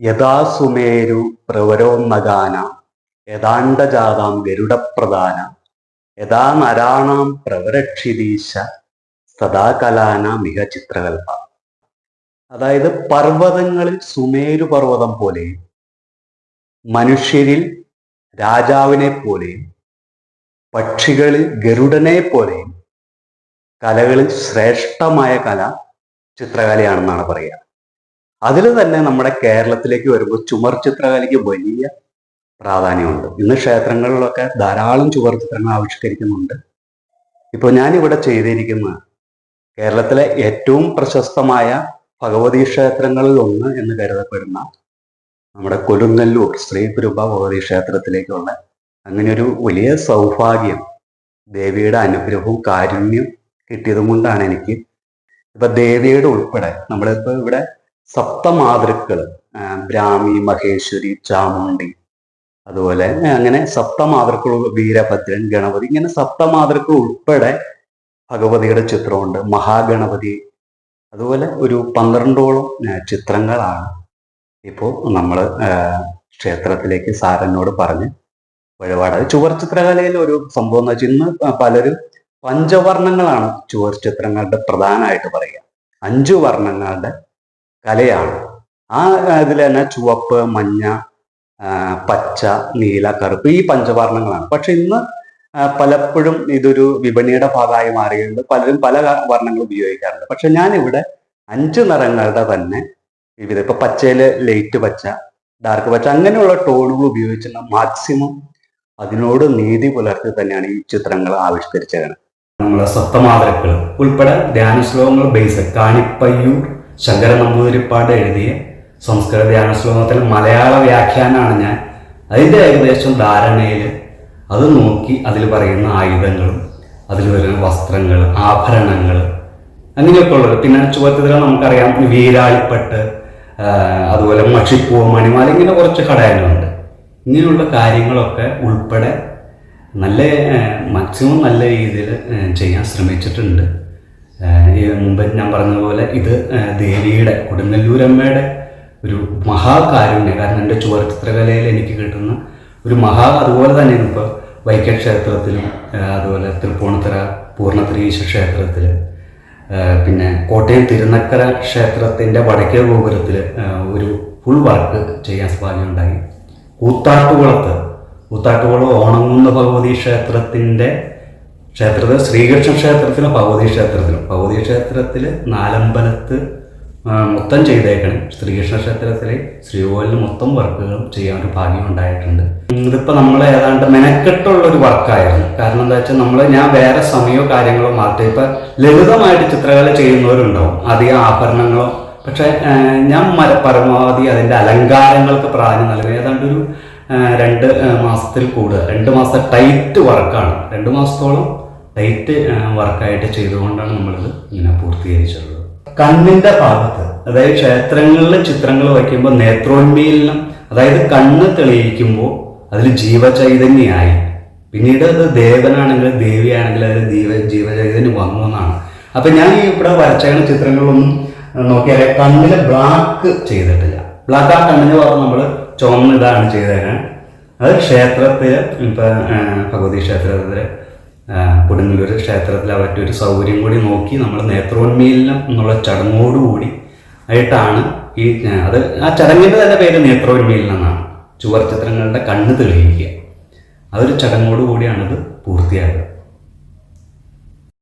യഥാ സുമേരു പ്രവരോന്നഗാന യഥാണ്ടജാതാം ഗരുഡപ്രധാന യഥാ നരാണാം പ്രവരക്ഷിതീശ സദാകലാന മിക ചിത്രകൽപ. അതായത് പർവതങ്ങളിൽ സുമേരു പർവതം പോലെയും മനുഷ്യരിൽ രാജാവിനെ പോലെയും പക്ഷികളിൽ ഗരുഡനെ പോലെയും കലകളിൽ ശ്രേഷ്ഠമായ കല ചിത്രകലയാണെന്നാണ് പറയുക. അതിൽ തന്നെ നമ്മുടെ കേരളത്തിലേക്ക് വരുമ്പോൾ ചുമർ ചിത്രകലയ്ക്ക് വലിയ പ്രാധാന്യമുണ്ട്. ഇന്ന് ക്ഷേത്രങ്ങളിലൊക്കെ ധാരാളം ചുവർ ചിത്രങ്ങൾ ആവിഷ്കരിക്കുന്നുണ്ട്. ഇപ്പോൾ ഞാനിവിടെ ചെയ്തിരിക്കുന്ന കേരളത്തിലെ ഏറ്റവും പ്രശസ്തമായ ഭഗവതി ക്ഷേത്രങ്ങളിൽ ഒന്ന് എന്ന് കരുതപ്പെടുന്ന നമ്മുടെ കൊടുങ്ങല്ലൂർ ശ്രീ ഭഗവതി ക്ഷേത്രത്തിലേക്കുള്ള അങ്ങനെ ഒരു വലിയ സൗഭാഗ്യം ദേവിയുടെ അനുഗ്രഹവും കാരുണ്യം കിട്ടിയത് കൊണ്ടാണ് എനിക്ക് ഇപ്പൊ ദേവിയുടെ ഉൾപ്പെടെ നമ്മളിപ്പോ ഇവിടെ സപ്തമാതൃക്കൾ ബ്രാഹ്മി മഹേശ്വരി ചാമുണ്ടി അതുപോലെ അങ്ങനെ സപ്തമാതൃക്കൾ വീരഭദ്രൻ ഗണപതി ഇങ്ങനെ സപ്തമാതൃക്കൾ ഉൾപ്പെടെ ഭഗവതിയുടെ ചിത്രമുണ്ട്. മഹാഗണപതി അതുപോലെ ഒരു പന്ത്രണ്ടോളം ചിത്രങ്ങളാണ്. ഇപ്പോൾ നമ്മൾ ക്ഷേത്രത്തിലേക്ക് സാരനോട് പറഞ്ഞ് വഴിപാട്. ചുവർ ചിത്രകലയിൽ ഒരു സംഭവം എന്ന് വെച്ചാൽ ഇന്ന് പലരും പഞ്ചവർണങ്ങളാണ് ചുവർ ചിത്രങ്ങളുടെ പ്രധാനമായിട്ട് പറയുക. അഞ്ചു വർണങ്ങളുടെ കലയാണ്. ആ ഇതിൽ തന്നെ ചുവപ്പ് മഞ്ഞ പച്ച നീല കറുപ്പ് ഈ പഞ്ചവർണങ്ങളാണ്. പക്ഷെ ഇന്ന് പലപ്പോഴും ഇതൊരു വിപണിയുടെ ഭാഗമായി മാറിയുണ്ട് പലരും പല വർണങ്ങൾ ഉപയോഗിക്കാറുണ്ട്. പക്ഷെ ഞാനിവിടെ അഞ്ച് നിറങ്ങളുടെ തന്നെ വിവിധ ഇപ്പൊ പച്ചയിൽ ലൈറ്റ് പച്ച ഡാർക്ക് പച്ച അങ്ങനെയുള്ള ടോണുകൾ ഉപയോഗിച്ചുള്ള മാക്സിമം അതിനോട് നീതി പുലർത്തി തന്നെയാണ് ഈ ചിത്രങ്ങൾ ആവിഷ്കരിച്ചത്. നമ്മളെ സ്വത്തമാതൃക്കൾ ഉൾപ്പെടെ ധ്യാന ശ്ലോകങ്ങൾ ബേസ് കാണിപ്പയ്യൂർ ശങ്കര നമ്പൂതിരിപ്പാട് എഴുതിയ സംസ്കൃത ധ്യാന ശ്ലോകത്തിൽ മലയാള വ്യാഖ്യാനമാണ് ഞാൻ. അതിന്റെ ഏകദേശം ധാരണയിൽ അത് നോക്കി അതിൽ പറയുന്ന ആയുധങ്ങളും അതിൽ വരുന്ന വസ്ത്രങ്ങൾ ആഭരണങ്ങൾ അങ്ങനെയൊക്കെ ഉള്ളത് പിന്നെ ചുവത്തിൽ നമുക്കറിയാം വീരാളിപ്പട്ട് അതുപോലെ മഷിപ്പൂ മണിമാല ഇങ്ങനെ കുറച്ച് ഘടകങ്ങളുണ്ട്. ഇങ്ങനെയുള്ള കാര്യങ്ങളൊക്കെ ഉൾപ്പെടെ നല്ല മാക്സിമം നല്ല രീതിയിൽ ചെയ്യാൻ ശ്രമിച്ചിട്ടുണ്ട്. മുമ്പ് ഞാൻ പോലെ ഇത് ദേവിയുടെ കൊടുങ്ങല്ലൂരമ്മയുടെ ഒരു മഹാകാരുണ്യ. കാരണം എന്റെ ചുവർ ചിത്രകലയിൽ എനിക്ക് കിട്ടുന്ന ഒരു മഹാ അതുപോലെ തന്നെ ഇപ്പോൾ വൈക്കം ക്ഷേത്രത്തിലും ആ, അതുപോലെ തൃപ്പൂണിത്തറ പൂർണത്രീശ ക്ഷേത്രത്തിൽ പിന്നെ കോട്ടയം തിരുനക്കര ക്ഷേത്രത്തിന്റെ വടക്കേ ഗോപുരത്തിൽ ഒരു ഫുൾ വർക്ക് ചെയ്യാൻ ഉണ്ടായി കൂത്താട്ടുകുളത്ത് കൂത്താട്ടുകുളം ഓണങ്ങുന്ന ഭഗവതി ക്ഷേത്രത്തിന്റെ ക്ഷേത്രത്തിൽ ശ്രീകൃഷ്ണ ക്ഷേത്രത്തിലും ഭഗവതി ക്ഷേത്രത്തിലും. ഭഗവതി ക്ഷേത്രത്തിൽ നാലമ്പലത്ത് മൊത്തം ചെയ്തേക്കണം. ശ്രീകൃഷ്ണ ക്ഷേത്രത്തിലെ ശ്രീകോവിലിന് മൊത്തം വർക്കുകളും ചെയ്യാൻ ഒരു ഭാഗ്യം ഉണ്ടായിട്ടുണ്ട്. ഇതിപ്പോൾ ഇതിപ്പോ നമ്മൾ ഏതാണ്ട് മെനക്കെട്ടുള്ള ഒരു വർക്കായിരുന്നു. കാരണം എന്താ വെച്ചാൽ നമ്മൾ ഞാൻ വേറെ സമയമോ കാര്യങ്ങളോ മാറ്റി. ഇപ്പം ലളിതമായിട്ട് ചിത്രകല ചെയ്യുന്നവരുണ്ടാവും. അധികം ആഭരണങ്ങളോ പക്ഷേ ഞാൻ പരമാവധി അതിന്റെ അലങ്കാരങ്ങൾക്ക് പ്രാധാന്യം നൽകും. ഏതാണ്ട് ഒരു രണ്ട് മാസത്തിൽ കൂടുതൽ രണ്ട് മാസത്തെ ടൈറ്റ് വർക്കാണ്. രണ്ട് മാസത്തോളം ടൈറ്റ് വർക്കായിട്ട് ചെയ്തുകൊണ്ടാണ് നമ്മളിത് ഇങ്ങനെ പൂർത്തീകരിച്ചിട്ടുള്ളത് കണ്ണിന്റെ ഭാഗത്ത് അതായത് ക്ഷേത്രങ്ങളിൽ ചിത്രങ്ങൾ വയ്ക്കുമ്പോൾ നേത്രോന്മീലനം അതായത് കണ്ണ് തെളിയിക്കുമ്പോൾ അതിൽ ജീവചൈതന്യമായി പിന്നീട് അത് ദേവനാണെങ്കിൽ ദേവിയാണെങ്കിൽ അതിൽ ജീവ ജീവചൈതന്യം വന്നു എന്നാണ്. അപ്പൊ ഞാൻ ഈ ഇവിടെ വരച്ചകണ ചിത്രങ്ങളൊന്നും നോക്കിയാൽ കണ്ണിൽ ബ്ലാക്ക് ചെയ്തിട്ടില്ല. ബ്ലാക്ക് ആ കണ്ണിന് പറഞ്ഞ് നമ്മൾ ചുവന്നിതാണ് ചെയ്തേക്കാൻ അത് ക്ഷേത്രത്തിൽ ഇപ്പൊ ഭഗവതി ക്ഷേത്രത്തിൽ ആ, കൊടുങ്ങല്ലൂർ ക്ഷേത്രത്തിൽ അവരുടെ ഒരു സൗകര്യം കൂടി നോക്കി നമ്മൾ നേത്രോന്മീലനം എന്നുള്ള ചടങ്ങോടുകൂടി ആയിട്ടാണ് ഈ അത് ആ ചടങ്ങിന്റെ തന്നെ പേര് നേത്രോന്മീലനം എന്നാണ്. ചുവർ ചിത്രങ്ങളുടെ കണ്ണ് തെളിയിക്കുക. അതൊരു ചടങ്ങോടുകൂടിയാണിത് പൂർത്തിയായത്